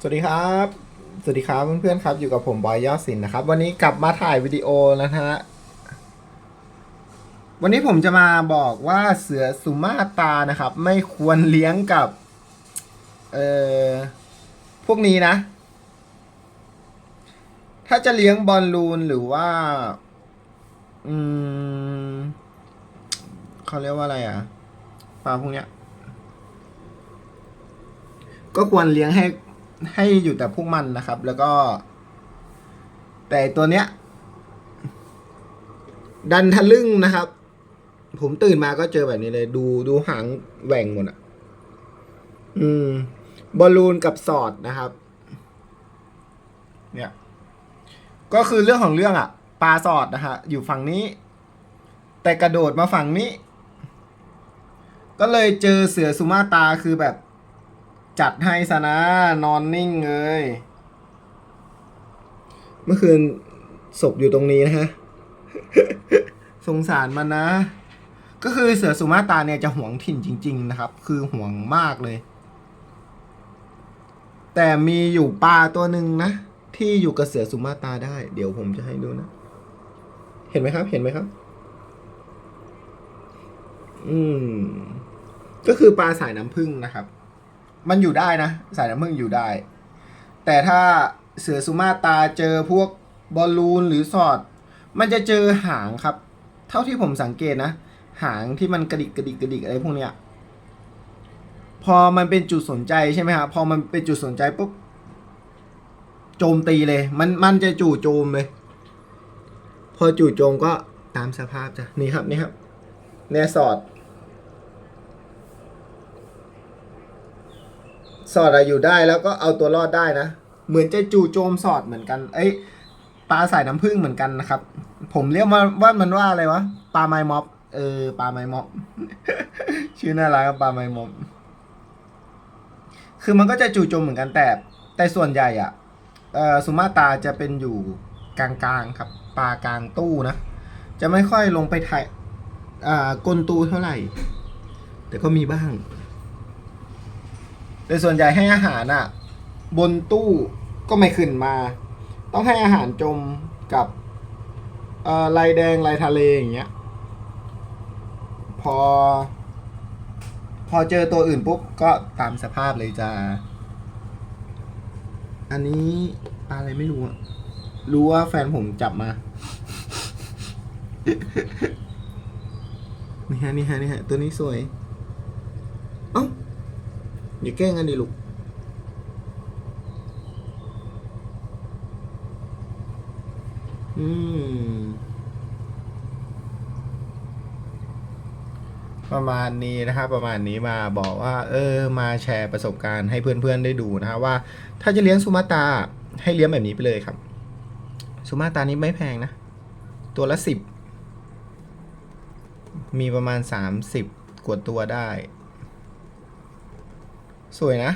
สวัสดีครับ สวัสดีครับเพื่อนๆครับ อยู่กับผมบอยยอดศิลป์นะครับ วันนี้กลับมาถ่ายวิดีโอแล้วนะฮะ วันนี้ผมจะมาบอกว่าเสือสุมาตานะครับ ไม่ควรเลี้ยงกับ เอ่อ พวกนี้นะ ถ้าจะเลี้ยงบอลลูนหรือว่า อืมเขาเรียกว่าอะไรอะปลาพวกเนี้ย ก็ควรเลี้ยงให้ ให้อยู่แต่พวกมันนะครับ แล้วก็ แต่ตัวเนี้ย ดันทะลึ่งนะครับ ผมตื่นมาก็เจอแบบนี้เลย ดูดูหางแหว่งหมดอะ อืม บอลลูนกับสอดนะครับ เนี่ย ก็คือเรื่องของเรื่องอะปลาสอดนะฮะอยู่ฝั่งนี้ แต่กระโดดมาฝั่งนี้ ก็เลยเจอเสือสุมาตาคือแบบ จัดให้ซะนะ นอนนิ่งเลย เมื่อคืนศพอยู่ตรงนี้นะฮะ สงสารมันนะ ก็คือเสือสุมาตราเนี่ยจะหวงถิ่นจริง ๆ นะครับ คือหวงมากเลย แต่มีอยู่ปลาตัวหนึ่งนะ ที่อยู่กับเสือสุมาตราได้ เดี๋ยวผมจะให้ดูนะ เห็นไหมครับ เห็นไหมครับ อืม ก็คือปลาสายน้ำผึ้งนะครับ มันอยู่ได้นะ สายน้ำผึ้งอยู่ได้ แต่ถ้าเสือสุมาตาเจอพวกบอลลูนหรือสอด มันจะเจอหางครับ เท่าที่ผมสังเกตนะ หางที่มันกระดิกกระดิกกระดิกอะไรพวกเนี้ยพอมันเป็นจุดสนใจใช่ไหมครับพอมันเป็นจุดสนใจปุ๊บโจมตีเลย มันมันจะจู่โจมเลย พอจู่โจมก็ตามสภาพจ้ะนี่ครับนี่ครับเนี่ยสอด สอดอะอยู่ได้แล้วก็เอาตัวรอดได้นะ เหมือนจะจู่โจมสอดเหมือนกัน เอ้ยปลาสายน้ำผึ้งเหมือนกันนะครับ ผมเรียกว่าว่ามันว่าอะไรวะปลาไม้ม็อบ เออปลาไม้ม็อบ ชื่อน่ารักครับปลาไม้ม็อบ คือมันก็จะจู่โจมเหมือนกันแต่ แต่ส่วนใหญ่อะเออสุมาตราจะเป็นอยู่กลางๆครับปลากลางตู้นะ จะไม่ค่อยลงไปถ่ายกลตูเท่าไหร่ แต่ก็มีบ้าง แต่ส่วนใหญ่ให้อาหารอะ บนตู้ก็ไม่ขึ้นมา ต้องให้อาหารจมกับเอ่อลายแดงลายทะเลอย่างเงี้ย พอ พอเจอตัวอื่นปุ๊บ ก็ตามสภาพเลยจ้าอันนี้ปลาอะไรไม่รู้อะรู้ว่าแฟนผมจับมา นี่ฮะนี่ฮะนี่ฮะ ตัวนี้สวย อย่าแกล้งกันดิลูกอืม ประมาณนี้นะครับประมาณนี้มาบอกว่า เออ มาแชร์ประสบการณ์ให้เพื่อนๆได้ดูนะฮะว่า ถ้าจะเลี้ยงสุมาตราให้เลี้ยงแบบนี้ไปเลยครับสุมาตานี้ไม่แพงนะ ตัวละสิบมีประมาณสามสิบกว่าตัวได้ สวยนะ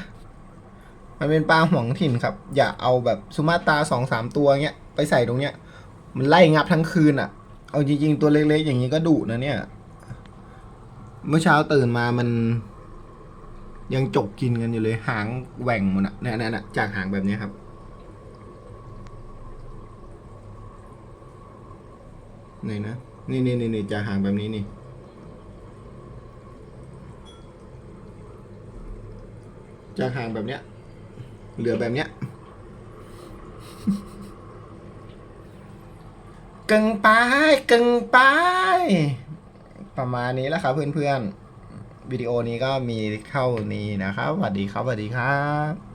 มันเป็นปลาห่วงถิ่นครับ อย่าเอาแบบสุมาตาสองสามตัวเงี้ยไปใส่ตรงเนี้ย มันไล่งับทั้งคืนอะ่ะ เอาจริง ๆ ตัวเล็กๆ อย่างนี้ก็ดุนะเนี่ย เมื่อเช้าตื่นมามัน ยังจกกินกันอยู่เลย หางแหว่งหมดอะเนี่ยเนี่ยจากหางแบบนี้ครับไหนนะ นี่นี่นี่จากหางแบบนี้นี่ จากห่างแบบเนี้ย เหลือแบบเนี้ยกึ่งปลายกึ่งปลายประมาณนี้แล้วครับเพื่อนๆวิดีโอนี้ก็มีเข้านี้นะครับสวัสดีครับสวัสดีครับ